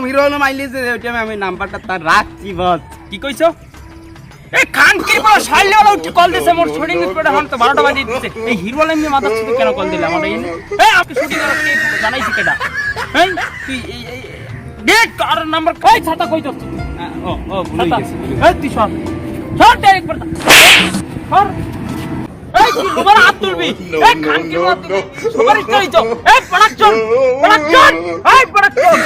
Alam hero Alam আইলে যে ওই টাইমে আমি নাম্বারটা তার রাখছি বস। কি কইছো? এই খান কি বড় শাইলে ওরা উঠে কল দিছে মোর শুটিং স্পটে হন তো 12টা বাজে দিছে। এই হিরো আলম নিয়ে মাথা শুধু কেন কল দিলে আমার এই এই আপনি শুটিং করো কি জানাইছি কেডা? এই তুই এই ডেট আর নাম্বার কই ছাতা কই তো ও ও ভুলে গেছি। এই তুই সর। সর ডাইরেক্ট করতা সর। তোমার হাত তুলবি। এই খান কি বড় সুপার স্টার হইছো এই প্রোডাকশন প্রোডাকশন এই প্রোডাকশন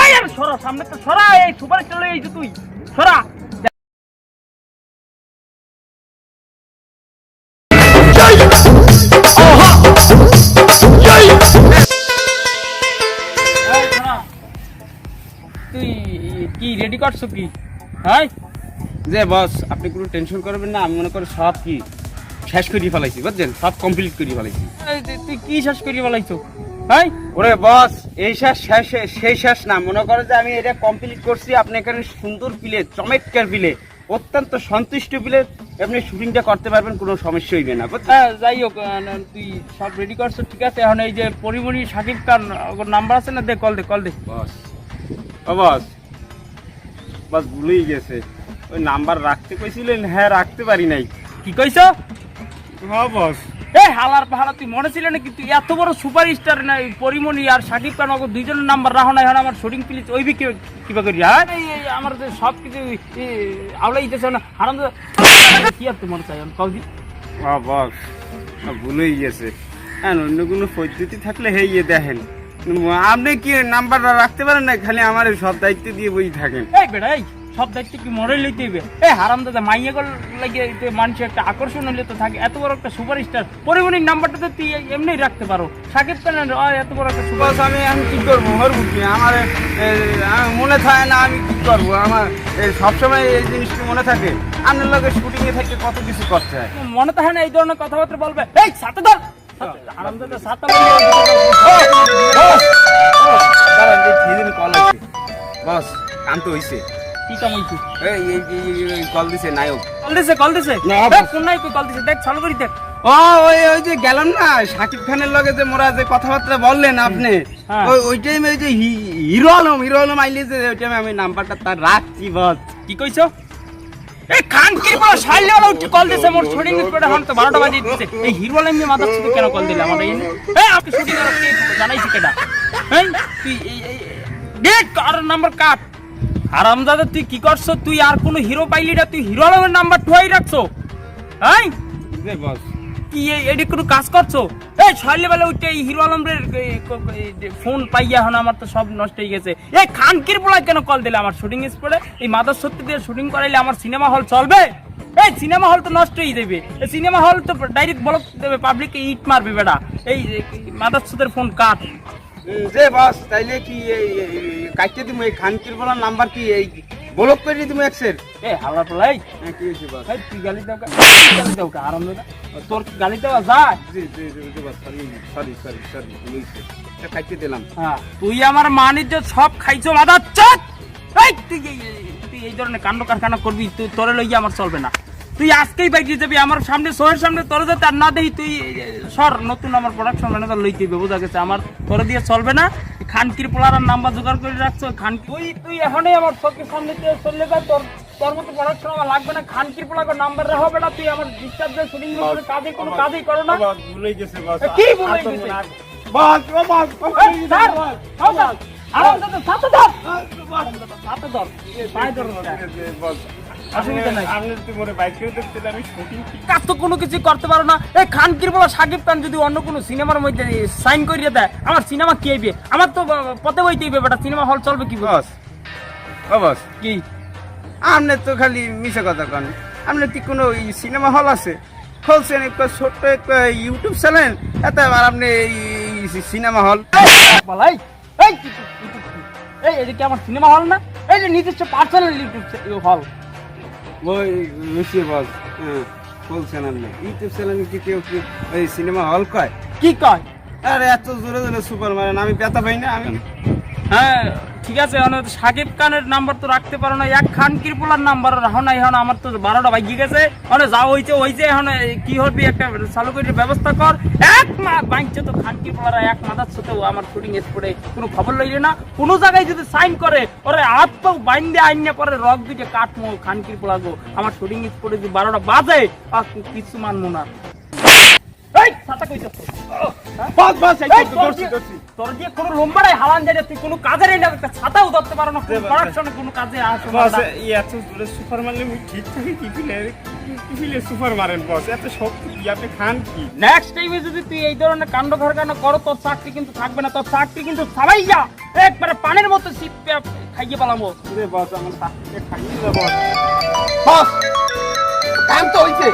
এই আর সরা সামনে তো সরা এই সুপার স্টার এই তুই। সরা। সরা। তুই কি রেডি করছ কি? হ্যাঁ? যে বস আপনি কোনো টেনশন করবেন না আমি মনে করি সব কি। শেষ করে ফেলাইছি বুঝছেন? সব কমপ্লিট করে ফেলাইছি। তুই- কি শেষ করি বলাইছো হ্যাঁ? ওরে বস এই শেষ শেষ সেই শেষ না। মনে করে যে আমি এটা কমপ্লিট করছি আপনি এখানে সুন্দর পিলে চমৎকার পিলে অত্যন্ত সন্তুষ্ট পিলে আপনি শুটিংটা করতে পারবেন কোনো সমস্যা হইবে না? হ্যাঁ যাই হোক তুই সব রেডি করছ ঠিক আছে? এখন এই যে পরিমণি সাকিব খান ওর নাম্বার আছে না? দে কল দে কল দে। বস ও বস বস ভুলেই গেছে। ওই নাম্বার রাখতে কইছিলেন হ্যাঁ রাখতে পারি নাই। কি কইছো? হ্যাঁ বস এই হালার পাহাড়া তুই মনে ছিল নাকি? তুই এত বড় সুপার স্টার না এই পরিমণি আর সাকিব খান ওকে দুইজনের নাম্বার রাখো না এখন আমার শুটিং প্লিজ ওই বি কিবা করি হ্যাঁ? এই আমার যে সব কিছু আওলাই দিতেছে না হারাম কি আর তোমার চাই কল দি। হ্যাঁ বস ভুলেই গেছে। হ্যাঁ অন্য কোনো পদ্ধতি থাকলে হে ইয়ে দেখেন। আপনি কি নাম্বারটা রাখতে পারেন না খালি আমার সব দায়িত্ব দিয়ে বই থাকেন। এই বেটা এই। সব দায়িত্ব কি মরে লইতে হবে এই হারাম দাদা মাইয়া গল লাগে মানুষের একটা আকর্ষণ হলে তো থাকে। এত বড় একটা সুপারস্টার। পরিমণির নাম্বারটা তো তুই এমনি রাখতে পারো। সাকিব খানের এত বড় একটা সুপার আমি আমি কি করব? হরবো কি? আমার মনে থাকে না আমি কি করব? আমার সবসময় এই জিনিসটা মনে থাকে। আপনার লোকে শুটিংয়ে থাকতে কত কিছু করতে হয়? মনে থাকে না এই ধরনের কথাবার্তা বলবে। এই সাথে ধর! হারাম দাদা সাথে দাঁড়ান, কল আছে। বস কাম তো হইছে। কি কাম হইছে এই এই- এই- এই কল দিছে নায়ক কল দিছে কল দিছে কোন নাই কল দিছে দেখ চালু করি দেখ ও ওই ওই যে গেলাম না শাকিব খানের লগে যে মোরা যে কথাবার্তা বললেন আপনি হ্যাঁ। ওই ওই টাইমে ওই যে হিরো আলম হিরো আলম আইলে যে ওই টাইমে আমি নাম্বারটা তার রাখছি বস কি কইছো এই খান কি বড় শাইলে ওরা উঠে কল দিছে মোর শুটিং স্পটে হন তো 12টা বাজে দিছে এই হিরো আলম মাথা কেন কল দিলে আমার এই আপনি শুটিং করো জানাইছি কেডা এই তুই এই এই আর নাম্বার কাট হারামজাদা তুই কি করছ? তুই আর কোনো হিরো পাইলি না তুই হিরো আলমের নাম্বার ঠুয়াই রাখছো। এই? যে বস। কি এডি কোনো কাজ করছ? এই ছয়লে বেলা উঠে এই হিরো আলমের ফোন পাইয়া এখন আমার তো সব নষ্ট হয়ে গেছে। এই খানকির পোলা কেন কল দিলে আমার শুটিং স্পটে এই মাদার সত্যি দিয়ে শুটিং করাইলে আমার সিনেমা হল চলবে? এই সিনেমা হল তো নষ্ট হয়ে যাবে। এই সিনেমা হল তো ডাইরেক্ট ব্লক দেবে পাবলিককে ইট মারবে বেটা। এই মাদার সুদের ফোন কাট। যে বস তাইলে কি কাটতে তুমি এই খানকির বলার নাম্বার কি এই ব্লক করে তুমি এক্সের এ হাওড়া পোলা হ্যাঁ কি হয়েছে বস? এই, তুই গালি দাও কা- গালি দাও কা আরাম দাদা তোর গালি দেওয়া যায়? জি জি জি জি boss sorry sorry sorry sorry এটা কাটতে দিলাম। হ্যাঁ, তুই আমার মানিজ্য সব খাইছো এই- এই- তুই এই ধরনের কাণ্ড কারখানা করবি তুই তোরে লইয়া আমার চলবে না। তুই আজকেই বাইকে যাবি আমার সামনে শোয়ের সামনে তোরে যাতে আর না দেখি তুই সর নতুন আমার প্রোডাকশন ম্যানেজার লইতে হবে বোঝা গেছে আমার তোরে দিয়ে চলবে না খানকির পোলার নাম্বার জোগাড় করে রাখছো খান তুই তুই এখনই আমার চোখের সামনে চললে গা তোর তোর মতো প্রোডাকশন আমার লাগবে না খানকির পোলার নাম্বার হবে না তুই আমার ডিস্টার্ব দিয়ে শুটিং করে কাজে কোনো কাজই করো না ভুলে গেছে বস কি বলে গেছে? বস ও বস স্যার, আরাম দাদা, সাথে ধর। সাথে ধর, পায়ে ধর। অসুবিধা নাই। কাজ তো কোনো কিছু করতে পারো না এই খানকির বলা সাকিব খান যদি অন্য কোনো সিনেমার মধ্যে সাইন করিয়ে দেয় আমার সিনেমা কি আমার তো পথে বইতে হইবে বেটা সিনেমা হল চলবে কি বস বস কি আপনার তো খালি মিশে কথা কন আপনার কি কোনো সিনেমা হল আছে খুলছেন একটা ছোট্ট একটা ইউটিউব চ্যানেল এত আবার আপনি এই সিনেমা হল বলাই এই? এই এদিকে আমার সিনেমা হল না এই যে নিজস্ব পার্সোনাল ইউটিউব হল ওই মিশিয়ে বস হ্যাঁ চ্যানেল নেই? ইউটিউব চ্যানেলে কি কেউ কি ওই সিনেমা হল কয়? কি কয়? আরে এত জোরে জোরে সুপার মারেন আমি ব্যথা পাই না আমি হ্যাঁ। ঠিক আছে এখন সাকিব খানের নাম্বার তো রাখতে পারো না। এক খান কিরপুলার নাম্বার রাখো না, এখন আমার তো বারোটা বাজিয়ে গেছে। এখন যা হয়েছে হয়েছে এখন কি হবি, একটা চালু করে ব্যবস্থা কর। এক বাঁচছে তো খান কিরপুলার এক মাথার সাথে আমার শুটিং স্পটে কোনো খবর লইলে না। কোনো জায়গায় যদি সাইন করে, ওরে হাত পাও বাইন্দে আইনে পরে রক দুইটা কাটমো খান কিরপুলা গো। আমার শুটিং স্পটে যদি বারোটা বাজে কিছু মানবো না। এই, ছাতা কই যাচ্ছ? বস বস এই এই, তো তোর ধরছি তোর দিয়ে কোনো লম্বাটাই হালান যায় না, তুই কোনো কাজের না ছাতাও ধরতে পারো না প্রোডাকশনে কোনো কাজে আসো না বস এই এত দূরে সুপার মারলে মুই ঠিক থাকে কি ফিলে কি ফিলে সুপার মারেন বস? এত শক্তি কি আপনি খান কি? নেক্সট টাইমে যদি তুই এই ধরনের কাণ্ড করো তোর চাকরি কিন্তু থাকবে না তোর চাকরি কিন্তু সবাই যা। একবারে পানির মতো সিপ খাইয়ে পালামো রে বস আমার চাকরিটা খাইয়ে বস বস। কাম তো হইছে।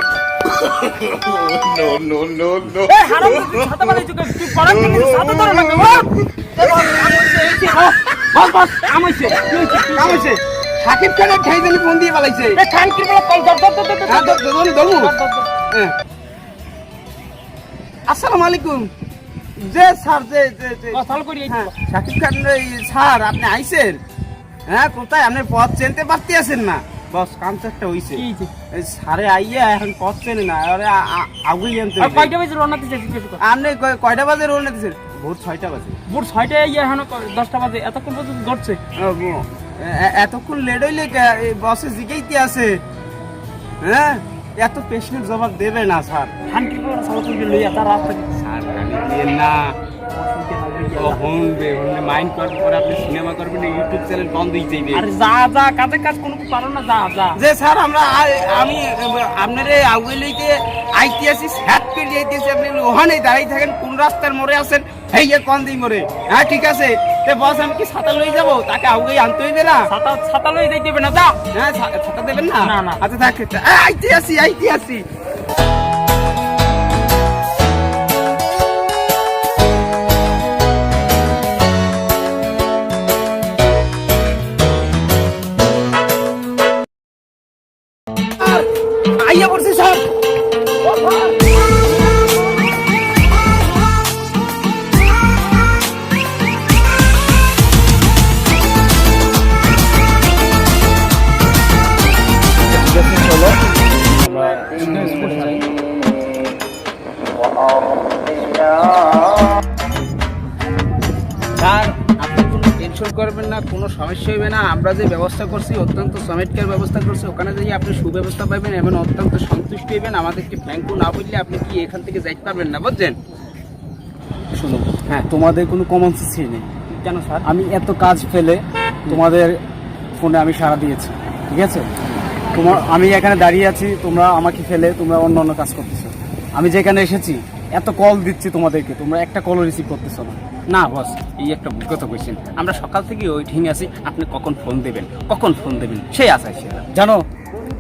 হারাম ছাতা তুই তুই কিন্তু ছাতা ধরে সাকিব ঠাই ফোন দিয়ে পালাইছে খান কি বলে কল হ্যাঁ। হ্যাঁ। আসসালামু আলাইকুম যে স্যার যে যে যে ও, করি হ্যাঁ, শাকিব খান স্যার আপনি আইছেন হ্যাঁ কোথায় আপনি পথ চেনতে পারতে আছেন না বস কামচারটা হইছে। স্যারে আইয়া এখন পথ না আরে আগুই আর কয়টা বাজে রওনা দিতে জিজ্ঞেস কর। আপনি কয়টা বাজে রোল নিতেছেন ভোর ছয়টা বাজে। ভোর ছয়টায় ইয়ে এখন দশটা বাজে এতক্ষণ পর্যন্ত এ- এতক্ষণ লেট হইলে বসে জিগাইতে আছে। হ্যাঁ? এত পেশেন্ট জবাব দেবে না স্যার খান কি বলে চালু করে লইয়া তার রাস্তা স্যার না। শুনবে শুনবে মাইন্ড করবে পরে আপনি সিনেমা করবেন ইউটিউব চ্যানেল বন্ধ হয়ে যাইবে। আরে যা যা কাজে কাজ কোনো পারো না যা যা। যে স্যার আমরা আমি আপনার আগুয়ে লইতে হ্যাট করে যাইতেছি আপনি ওখানে দাঁড়িয়ে থাকেন কোন রাস্তার মোড়ে আছেন এই যে কোন দিই মোড়ে। হ্যাঁ ঠিক আছে? তে বস আমি কি ছাতা লই যাব? তাকে আগুয়ে আনতে হইবে না? ছাতা ছাতা লই যাইতে হবে না যা। হ্যাঁ ছাতা দেবেন না? না, না। আচ্ছা থাক আ, আইতে কোনো সমস্যা হইবে না। আমরা যে ব্যবস্থা করছি অত্যন্ত চমৎকার ব্যবস্থা করছি ওখানে যেয়ে আপনি সুব্যবস্থা পাবেন এবং অত্যন্ত সন্তুষ্ট হইবেন। আমাদেরকে থ্যাংক না বললে আপনি কি এখান থেকে যাইতে পারবেন না বুঝছেন? শুনুন হ্যাঁ। তোমাদের কোনো কমন সেন্সই নেই। কেন স্যার আমি এত কাজ ফেলে তোমাদের ফোনে আমি সাড়া দিয়েছি ঠিক আছে? তোমার আমি এখানে দাঁড়িয়ে আছি তোমরা আমাকে ফেলে তোমরা অন্য অন্য কাজ করতেছো। আমি যেখানে এসেছি এত কল দিচ্ছি তোমাদেরকে তোমরা একটা কলও রিসিভ করতেছো না। না বস এই একটা ভুল কথা কইছেন। আমরা সকাল থেকে ওই ওইটিং আছি আপনি কখন ফোন দেবেন? কখন ফোন দেবেন? সেই আশায় সে। জানো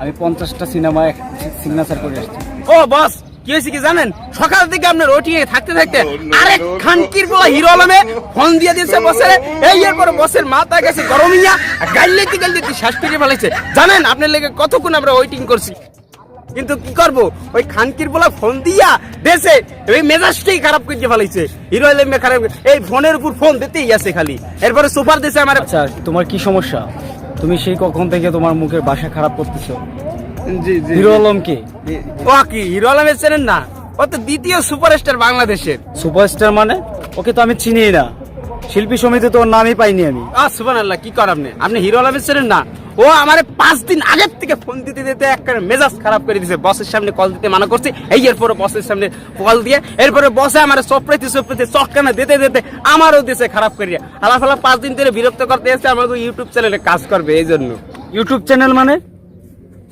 আমি পঞ্চাশটা সিনেমায় সিগনেচার করে এসেছি ও বস কি হয়েছে কি জানেন? সকাল থেকে আপনার ওটি থাকতে থাকতে আরেক খানকির বলা হিরো আলমে ফোন দিয়ে দিয়েছে বসের এই এর পরে বসের মাথা গেছে গরমিয়া গাইলেতে গাইলেতে শ্বাস ফিরে ফেলেছে জানেন আপনার লেগে কতক্ষণ আমরা ওয়েটিং করছি? কিন্তু কি করব? ওই খানকির বলা ফোন দিয়া দেশে এই মেজাজটাই খারাপ করে ফেলাইছে। হিরো আলমে খারাপ এই ফোনের উপর ফোন দিতেই আছে খালি। এরপরে সুপার দেশে আমার আচ্ছা তোমার কি সমস্যা? তুমি সেই কখন থেকে তোমার মুখের ভাষা খারাপ করতেছো? জি জি হিরো আলমকে ও কি? হিরো আলমের চেনেন না? ও তো দ্বিতীয় সুপারস্টার বাংলাদেশের। সুপারস্টার মানে? ওকে তো আমি চিনি না। শিল্পী সমিতি তো ওর নামই পাইনি আমি। আহ সুবান আল্লাহ কি কর আপনি? আপনি হিরো আলমের ছিলেন না? ও আমার পাঁচ দিন আগের থেকে ফোন দিতে দিতে একটা মেজাজ খারাপ করে দিয়েছে বসের সামনে কল দিতে মানা করছি। এই এরপরে বসের সামনে কল দিয়ে এরপরে বসে আমার চপড়াইতে চপড়াইতে চক্কানা দিতে দিতে আমারও দিছে খারাপ করিয়া। আলা ফালা পাঁচ দিন ধরে বিরক্ত করতে এসে আমাকে ইউটিউব চ্যানেলে কাজ করবে এই জন্য ইউটিউব চ্যানেল মানে?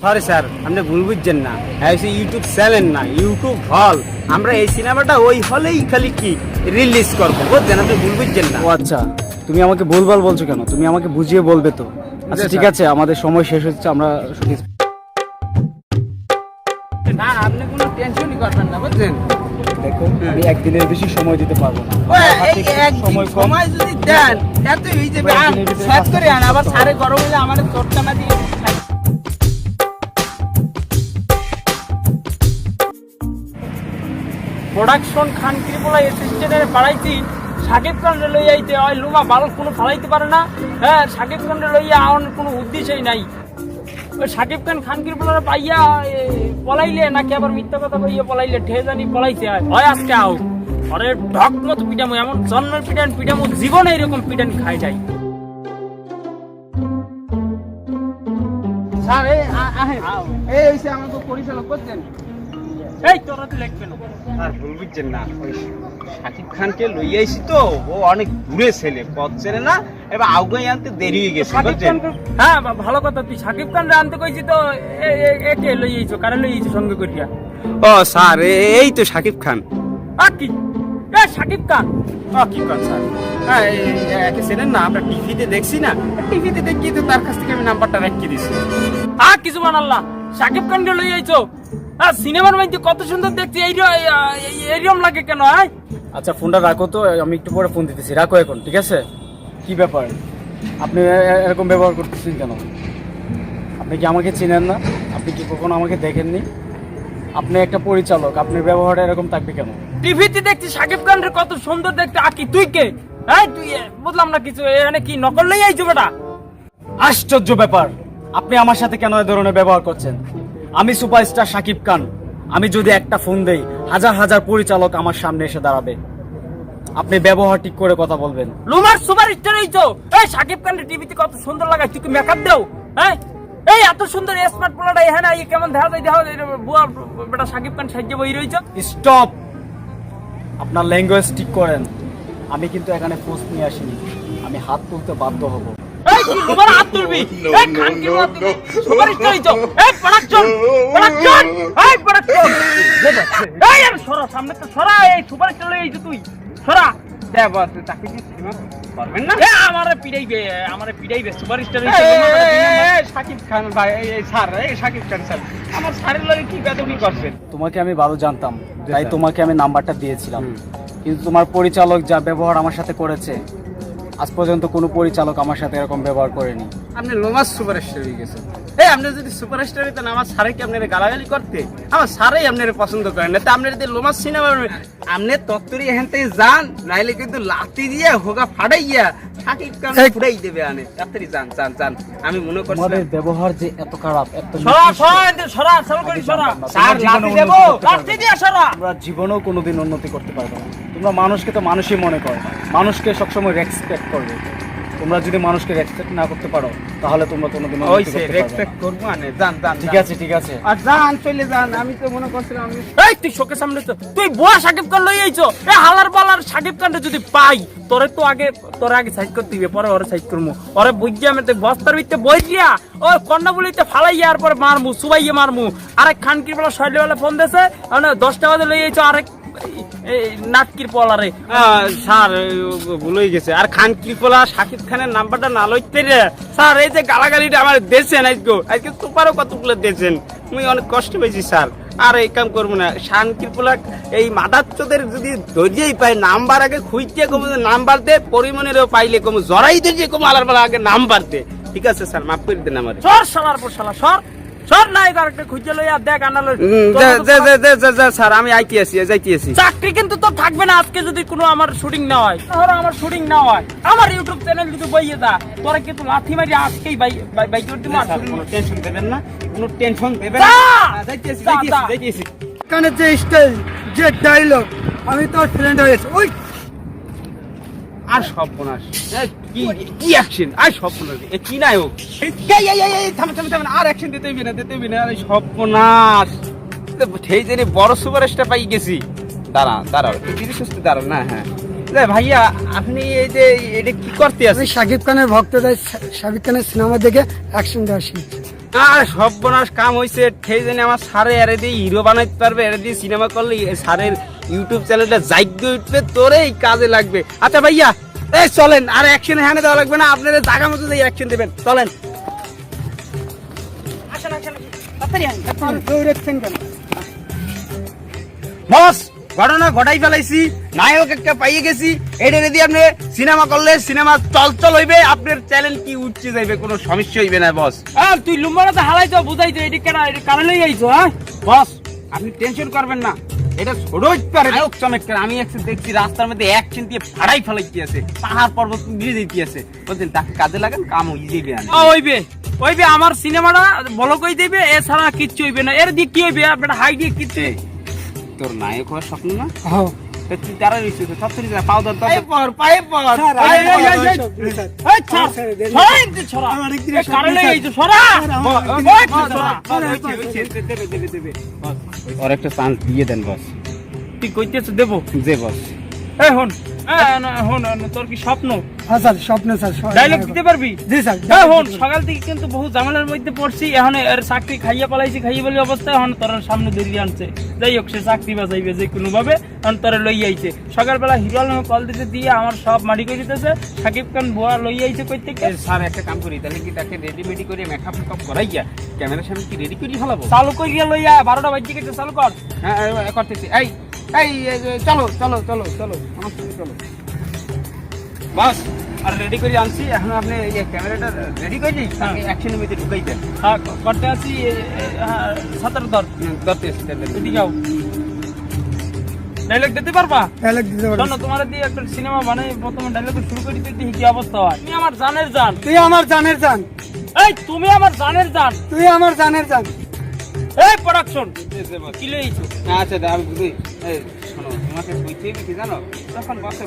সরি স্যার আপনি ভুল বুঝছেন না। হ্যাঁ ইউটিউব চ্যানেল না ইউটিউব হল আমরা এই সিনেমাটা ওই হলেই খালি কি রিলিজ করব বুঝছেন? আপনি ভুল বুঝছেন না। ও আচ্ছা তুমি আমাকে ভুলভাল বলছো কেন? তুমি আমাকে বুঝিয়ে বলবে তো। আচ্ছা ঠিক আছে আমাদের সময় শেষ হচ্ছে আমরা না আপনি কোনো টেনশনই করবেন না বুঝছেন আমি একদিনের বেশি সময় দিতে পারব না। সময় সময় যদি দেন এত সাত করে আন আবার সারে গরম হলে আমার চোটটা না দিয়ে প্রোডাকশন খান বলে অ্যাসিস্ট্যান্টের বাড়াইছি। সাকিব খান লই আইতে ওই লুমা বালক কোনো ফালাইতে পারে না। হ্যাঁ সাকিব খান লইয়া আমার কোনো উদ্দেশ্যই নাই। ওই সাকিব খান খানকির বলার পাইয়া পলাইলে নাকি আবার মিথ্যা কথা কইয়া পলাইলে ঠে জানি পলাইছে হয়। হয় আজকে আও। আরে ঢক মতো পিটামো এমন জন্মের পিটান পিটামো জীবনে এরকম পিটান খাই যায় স্যার এই আ- আহেন। এই হইছে আমাকে পরিচালক করছেন। এই তোরা তো লিখবে না আর ভুল বুঝছেন না শাকিব খানকে লই আইছি তো ও অনেক দূরে ছেলে পথ ছেলে না এবার আউগাই আনতে দেরি হয়ে গেছে সাকিব খান হ্যাঁ ভালো কথা তুই সাকিব খান আনতে কইছি তো একে লই আইছো কারে লই আইছো সঙ্গে করিয়া? ও স্যার এই তো শাকিব খান। আর কি? এ সাকিব খান। ও কি কন স্যার? হ্যাঁ একে চেনেন না আমরা টিভিতে দেখছি না টিভিতে দেখি তো তার কাছ থেকে আমি নাম্বারটা রেখে দিছি। আর কিছু বানাল্লা সাকিব খানকে লই আইছো? আর সিনেমার মধ্যে কত সুন্দর দেখছি এই এইরকম লাগে কেন হ্যাঁ আচ্ছা ফোনটা রাখো তো আমি একটু পরে ফোন দিতেছি। রাখো এখন ঠিক আছে? কি ব্যাপার? আপনি এরকম ব্যবহার করতেছেন কেন? আপনি কি আমাকে চেনেন না? আপনি কি কখনো আমাকে দেখেননি? আপনি একটা পরিচালক আপনার ব্যবহারটা এরকম থাকবে কেন? টিভিতে দেখছি সাকিব খানের কত সুন্দর দেখতে। আকি তুই কে? হ্যাঁ তুই বুঝলাম না কিছু এখানে কি নকল লই আইছো বেটা আশ্চর্য ব্যাপার। আপনি আমার সাথে কেন এই ধরনের ব্যবহার করছেন? আমি সুপারস্টার শাকিব খান। আমি যদি একটা ফোন দেই হাজার হাজার পরিচালক আমার সামনে এসে দাঁড়াবে। আপনি ব্যবহার ঠিক করে কথা বলবেন। লুমার সুপার স্টার হইছো এই সাকিব খানের টিভিতে কত সুন্দর লাগায় তুই কি মেকআপ দাও? হ্যাঁ? এই এত সুন্দর স্মার্ট পোলাটা এখানে আইয়ে কেমন দেখা যায় দেখা যায় বুয়া বেটা সাকিব খান সাহায্য বই রইছো। স্টপ আপনার ল্যাঙ্গুয়েজ ঠিক করেন। আমি কিন্তু এখানে পোস্ট নিয়ে আসিনি। আমি হাত তুলতে বাধ্য হব। এই তুই লুমার হাত তুলবি। এই খান হাত তুলবি। সুপার স্টার হইছো এই প্রোডাকশন প্রোডাকশন এই প্রোডাকশন। এই আর সরা সামনে তো সরা এই সুপার স্টার লই তুই। সরা। দেখ বস তাকে কি সিনেমা করবেন না? এ আমারে পিড়াইবে আমারে পিড়াইবে সুপার স্টার এই, হইছো এই, এই, এই, শাকিব খান ভাই এই এই স্যার এই শাকিব খান স্যার। আমার স্যারের লগে কি বেদবি করছেন তোমাকে আমি ভালো জানতাম তাই তোমাকে আমি নাম্বারটা দিয়েছিলাম। কিন্তু তোমার পরিচালক যা ব্যবহার আমার সাথে করেছে আজ পর্যন্ত কোনো পরিচালক আমার সাথে এরকম ব্যবহার করেনি। আপনি লোমাস সুপারস্টার হয়ে গেছেন। এই আপনি যদি সুপারস্টার হইতেন আমার স্যারে কি আপনার গালাগালি করতে? আমার স্যারেই আপনার পছন্দ করেন না। তা যদি লোমাস সিনেমা আপনি তত্তরি এখান থেকে যান নাইলে কিন্তু লাতি দিয়ে হোগা ফাড়াইয়া শাকিব খান ফুড়াই দেবে আনে। তাড়াতাড়ি যান যান যান। আমি মনে করছি ব্যবহার যে এত খারাপ এত সরা সরা সরা স্যার লাতি দেবো দিয়ে জীবনেও কোনোদিন উন্নতি করতে পারবে না। তোমরা মানুষকে তো মানুষই মনে করো। মানুষকে সবসময় রেসপেক্ট করবে। তোমরা যদি মানুষকে রেসপেক্ট না করতে পারো তাহলে তোমরা কোনোদিন উন্নতি ওইসে করতে পারবে না। রেসপেক্ট করব আনে যান যান ঠিক আছে ঠিক আছে। আর যান চলে যান আমি তো মনে করছিলাম আমি এই তুই শোকের সামনে তো তুই বুয়া সাকিব খান লই আইছো। এ হালার পালার সাকিব খানটা যদি পাই তোরে তো আগে তোরে আগে সাইড করতে দিবে পরে ওরে সাইড করমু। ওরে বুঝিয়া আমি তো বস্তার ভিতরে বইজিয়া ও কন্যা বলিতে ফালাইয়া আর পরে মারমু সুবাইয়া মারমু। আরেক খানকির বেলা শৈলে বেলা ফোন দেছে মানে দশটা বাজে লই আইছো আরেক এই নাটকির পলারে। স্যার ভুলেই গেছে। আর খান কিরপোলা শাকিব খানের নাম্বারটা না লইতে রে। স্যার এই যে গালাগালিটা আমার দেছেন আজকে। আজকে কতগুলো দেছেন মুই অনেক কষ্ট পেয়েছি স্যার। আর এই কাম করব না। শান কিরপোলা এই মাদাচ্চদের যদি ধৈর্যই পাই নাম্বার আগে খুঁজতে কমে নাম্বার দে পরিমণেরও পাইলে কমে জড়াই দিয়ে কমে আলার বেলা আগে নাম্বার দে। ঠিক আছে স্যার মাফ করে দেন আমার। সর সরার পর সালা সর। সর নাই আরেকটা খুঁজে লইয়া দেখ আনালো। স্যার আমি আইতে আছি যাইতে আছি। চাকরি কিন্তু তো থাকবে না আজকে যদি কোনো আমার শুটিং না হয়। ধরো আমার শুটিং না হয়। আমার ইউটিউব চ্যানেল যদি বইয়ে দা তোরা কিন্তু লাথি মারি আজকেই বাই বাই করে দিবো। আর কোনো টেনশন দেবেন না কোনো টেনশন দেবেন না। যাইতে আছি যাইতে যা। আছি যাইতে আছি। কানে যে স্টাইল যে ডায়লগ আমি তোর ফ্রেন্ড হয়েছে ওই আর সর্বনাশ। কি কি অ্যাকশন আর সর্বনাশ। এ কি এই, এই, থামে থামে থামে। আর অ্যাকশন দিতে হইবে না দিতে হইবে না। আরে সর্বনাশ। সেই জেনে বড় সুপারস্টার পাই গেছি। দাঁড়া দাঁড়াও ধীরে সুস্থে দাঁড়াও। না হ্যাঁ। ভাইয়া আপনি এই যে এটা কি করতে আছেন? শাকিব খানের ভক্ত তাই শাকিব খানের সিনেমা দেখে অ্যাকশন দেওয়া শিখছি। আর সর্বনাশ কাম হইছে সেই জন্য আমার সারে এরে দিয়ে হিরো বানাইতে পারবে এরে দিয়ে সিনেমা করলে সারের ইউটিউব চ্যানেলটা জাগ্য উঠবে তোরে এই কাজে লাগবে। আচ্ছা ভাইয়া এই চলেন আর অ্যাকশন হ্যান্ড দেওয়া লাগবে না আপনারা জায়গা মতো দিয়ে অ্যাকশন দেবেন। চলেন। বস ঘটনা ঘটাই ফেলাইছি নায়ক একটা পাইয়ে গেছি। এটা যদি আপনি সিনেমা করলে সিনেমা চলচল হইবে আপনার চ্যানেল কি উঠছে যাইবে কোনো সমস্যা হইবে না বস। তুই এটি কেন কারণেই আইছো হ্যাঁ? বস আপনি টেনশন করবেন না। এটা পারে। চমৎকার আমি একটু দেখছি রাস্তার মধ্যে অ্যাকশন দিয়ে ফাড়াই ফেলাই আছে। পাহাড় পর্বত দিয়ে দিতে আছে। বলছেন তাকে কাজে লাগান কাম আনে। ও, ওইবে ওইবে আমার সিনেমাটা বলো কই দেবে এছাড়া কিচ্ছু হইবে না। এর দিক কি হইবে? বেটা হাই দিয়ে কিচ্ছু তোর নায়ক হওয়ার স্বপ্ন না? হ্যাঁ। তারা পাও দর পায়ে পর পায়ে পর। একটা চান্স দিয়ে দেন বস। তুই কইতেছ দেবো? যে বস। এই হন। হন হন, তোর কি স্বপ্ন? হ্যাঁ স্যার স্বপ্ন স্যার ডায়লগ দিতে পারবি? জি স্যার হ্যাঁ হন সকাল থেকে কিন্তু বহু ঝামেলার মধ্যে পড়ছি। এখন এর চাকরি খাইয়া পালাইছি খাইয়ে বলে অবস্থায় এখন তোর সামনে ধরিয়ে আনছে। যাই হোক সে চাকরি বাঁচাইবে যে কোনো ভাবে এখন তোরা লই আইছে। সকালবেলা হিরো আলমে কল দিতে দিয়ে আমার সব মাটি করে দিতেছে। সাকিব খান বুয়া লই আইছে কই থেকে? স্যার একটা কাম করি তাহলে কি তাকে রেডি মেডি করে মেকআপ মেকআপ করাই গিয়া ক্যামেরার সামনে কি রেডি করে ফেলাবো? চালু করিয়া লইয়া বারোটা বাজে গেছে চালু কর। হ্যাঁ করতেছি। এই এই চলো চলো চলো চলো আমার সঙ্গে চলো। বাস আর রেডি করে আনছি। এখন আপনি এই ক্যামেরাটা রেডি করে দিই হ্যাঁ। অ্যাকশনের ঢুকাই দেন। হ্যাঁ করতে আছি সাঁতার ধর। ধরতেছি এদিকে আও। ডায়লগ দিতে পারবা? ডায়লগ দিতে পারবি শোনো তোমার দিয়ে একটা সিনেমা বানাই প্রথমে ডায়লগ শুরু করে দিতে কি অবস্থা হয়। তুমি আমার জানের জান। তুই আমার জানের জান। এই তুমি আমার জানের জান। তুই আমার জানের জান। এই প্রোডাকশন কি লইছো আচ্ছা দা, বুঝি। এই, শোনো তোমাকে কইতে কি জানো? তখন বসে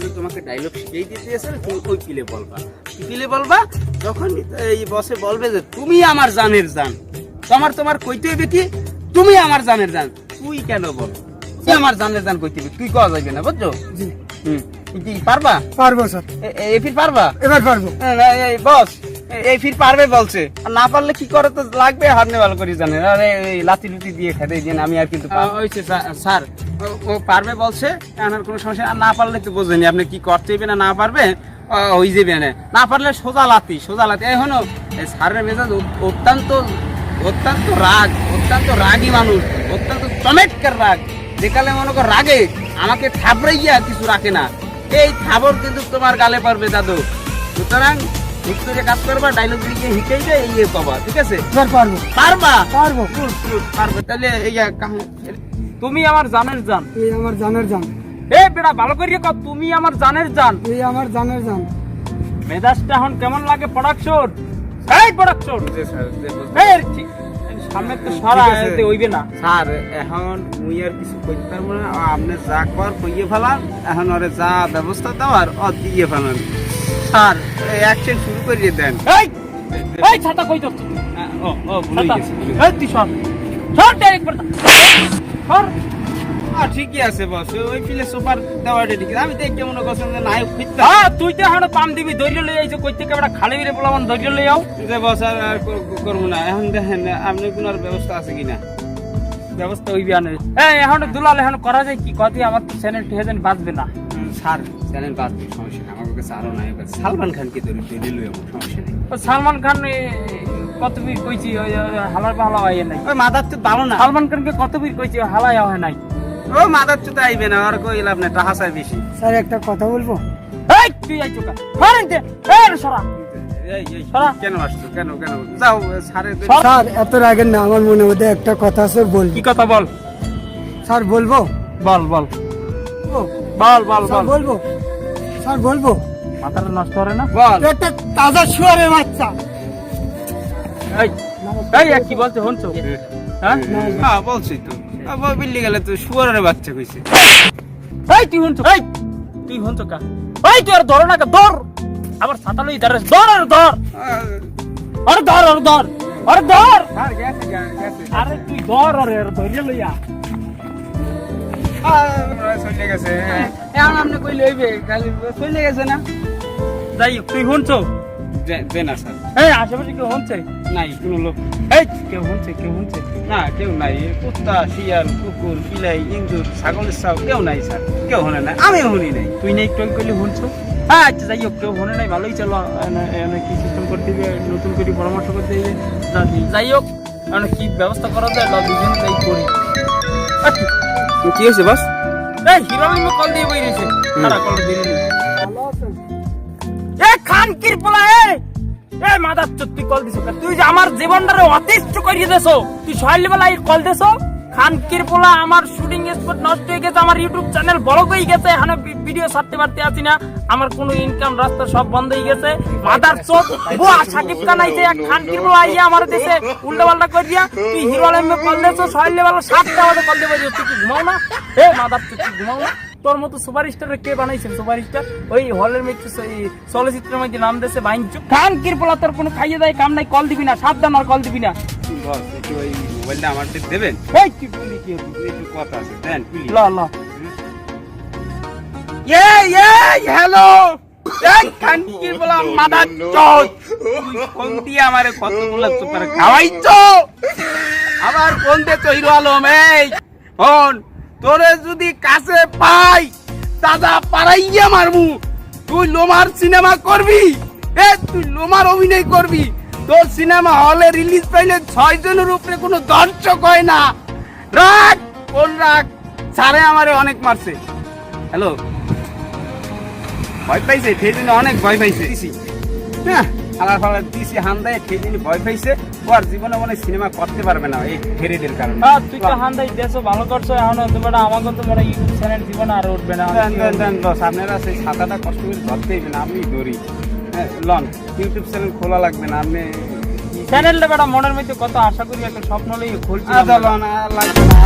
যে তোমাকে ডায়লগ শিখিয়ে দিতে এসে তুমি ওই পিলে বলবা। কি পিলে বলবা? যখন এই বসে বলবে যে তুমি আমার জানের জান। তোমার তোমার কইতে হইবে কি? তুমি আমার জানের জান। তুই কেন বল? তুই আমার জানের জান কইতে তুই কওয়া যাইবে না বুঝছ? জি। হুম কি পারবা? পারব স্যার। এ- ফির পারবা? এবার পারব। এই বস। এই ফির পারবে বলছে। আর না পারলে কি করে তো লাগবে? হারনে ভালো করে জানে। আরে এই লাতি লুতি দিয়ে খেতে দিন আমি আর কিন্তু হয়েছে স্যার, ও- পারবে বলছে, এখন আর কোনো সমস্যা আর না পারলে তো বোঝেনি, আপনি কি করতে না না পারবে? ওই হই যাবে না পারলে সোজা লাতি সোজা লাতি এই হনো স্যারের মেজাজ অত্যন্ত অত্যন্ত রাগ, অত্যন্ত রাগী মানুষ, অত্যন্ত চমেটকার রাগ। যেকালে মনে কর রাগে, আমাকে থাবড়াইয়া কিছু রাখে না। এই থাবর কিন্তু তোমার গালে পারবে দাদু। সুতরাং ঠিক করে কাজ করবা ডায়লগ দিয়ে হিটেই যায় ইয়ে পাবা ঠিক আছে? এবার পারব। পারবা? পারব। good, পারবে। তাহলে এই তুমি আমার জানের জান। তুই আমার জানের জান। এই বেটা ভালো কর তুমি আমার জানের জান। তুই আমার জানের জান। মেজাজটা এখন কেমন লাগে প্রোডাকশন? এই প্রোডাকশন। জি স্যার, এই ঠিক। সামনে তো সারা এতে হইবে না। স্যার এখন মুই আর কিছু করতে পারব না। আপনি যা কর কইয়ে ফেলান। এখন ওরে যা ব্যবস্থা দেওয়ার ও দিয়ে ফেলান। স্যার অ্যাকশন শুরু করিয়ে দেন। এই এই ছাতা কই তুমি ও ও ভুলে গেছি এই তুই সর। সর ডাইরেক্ট বেটা সর। আ, ঠিকই আছে বস ওই পিলে সুপার ঠিক। আমি দেখে মনে করছেন যে নায়ক ফিরতে হ্যাঁ তুই তো এখন পাম দিবি ধৈর্য লই আইছো কই থেকে খালি বিরে বলামান ধৈর্য লই আও। যে বস আর আর কর- করব না। এখন দেখেন আপনি কোনো আর ব্যবস্থা আছে কিনা? ব্যবস্থা হইবে আনে। এই এখন দুলাল এখন করা যায় কি? কথা আমার তো চ্যানেল টিহেন বাঁচবে না। স্যার চ্যানেল বাদ সমস্যা নেই আমার কাছে আছে সালমান খানকে ধরে ধরে লই আমার সমস্যা নেই। সালমান খান কত বীর কইছি হালার পালা হয় নাই। ওই মাদার তো ভালো না। সালমান খানকে কত বীর কইছি হালাই হয় নাই। ও মাদার তো আইবে না আর কই লাভ নাই চাই বেশি। স্যার একটা কথা বলব? এই তুই আইছো কা? ফারেন দে এই সরা। কেন আসছো? কেন কেন? যাও স্যারে স্যার। এত রাগের না আমার মনে মধ্যে একটা কথা আছে বলব। কি কথা বল? স্যার বলব? বল বল। ও, বল বল বল। বলব? স্যার বলব? মাথাটা নষ্ট করে না? বল। একটা তাজা শুয়ারের বাচ্চা। এই এই কি বলছে হনছো হ্যাঁ? হ্যাঁ বলছি তো। আবার বিল্লি গেলে তো শুয়ারের বাচ্চা কইছে। এই তুই হনছো এই তুই হনছো কা? এই তুই আর ধর না কা ধর! আবার ছাতা লই ধর ধর! আর ধর আর ধর! আর ধর! আর ধর আর তুই ধর আরে আর ধরে লইয়া। চলে গেছে না যাই হোক, তুই হনছো যে না স্যার কেউ হনছে নাই লোক কেউ হনছে কেউ হনছে না কেউ নাই কুকুর ইন্দুর ছাগলের কেউ নাই স্যার কেউ আমি শুনি নাই তুই নেই একটু করলে হনছো হ্যাঁ আচ্ছা যাই হোক কেউ হনে নাই ভালোই চলো কি সিস্টেম করতে দিবে নতুন করে পরামর্শ করতে দিবে যাই হোক কি ব্যবস্থা করা যায় করি। আচ্ছা কি হয়েছে বাস? এই হিরো কল দিয়ে বই রয়েছে তারা কল দিয়ে দিলি। ভালো আছেন এ খান কির পোলা এ! এ মাদার চোদ তুই কল দিছো। তুই যে আমার জীবনটারে অতিষ্ঠ করিয়ে দেছো তুই সহাইলে বেলা কল দেছো খানকির পোলা আমার শুটিং স্পট নষ্ট হয়ে গেছে, আমার ইউটিউব চ্যানেল বড় হয়ে গেছে, এখানে ভিডিও ছাড়তে পারতে আছি না, আমার কোনো ইনকাম রাস্তা সব বন্ধ হয়ে গেছে। মাদার চোখ, বুয়া, সাকিব খান আইছে, এক খানকির পোলা আইয়া আমার দেশে উল্টা পাল্টা করে দিয়া, তুই হিরো আলমে কল দিয়েছ ছয় লেভেল সাতটা বাজে কল দেবো, তুই কি ঘুমাও না? এ, মাদার চোখ ঘুমাও না? তোর মতো সুপারস্টার কে বানাইছে সুপারস্টার? ওই হলের মধ্যে চলচ্চিত্রের মধ্যে নাম দেশে বাইঞ্চু খানকির পোলা তোর কোনো খাইয়ে দেয় কাম নাই, কল দিবি না, সাবধান আর কল দিবি না। বস একটু ওই মোবাইলটা আমার দেবেন? এই তুই বলি কি একটু কথা আছে দেন প্লিজ ল ল। এই এই হ্যালো! এই খানকির বলা মাদার চোদ তুই দিয়ে আমারে কতগুলো সুপার খাওয়াইছো? আবার চৈর আলম? এই তোরে যদি কাছে পাই দাদা পারাইয়া মারমু। তুই লোমার সিনেমা করবি? এ তুই লোমার অভিনয় করবি? তোর সিনেমা হলে রিলিজ পাইলে ছয় জনের উপরে কোনো দর্শক হয় না রাখ ফোন রাখ সারে আমারে অনেক মারছে হ্যালো ভয় পাইছে ঠেদিন অনেক ভয় পাইছে হ্যাঁ আলার ফালার দিছি হান্দায় ঠেদিন ভয় পাইছে ও আর জীবনে মনে সিনেমা করতে পারবে না এই ফেরিডের কারণে হ্যাঁ তুই তো হান্দাই দেশও ভালো করছ এখন তোমার আমাকে তো মনে হয় ইউটিউব চ্যানেল জীবনে আর উঠবে না আপনারা সেই ছাতাটা কষ্ট করে ধরতেই না আপনি ধরি হ্যাঁ, হ্যাঁ, লন ইউটিউব চ্যানেল খোলা লাগবে না আপনি চ্যানেলটা বেটা মনের মধ্যে কত আশা করি একটা স্বপ্ন লই খুলছি আচ্ছা, লাগবে না।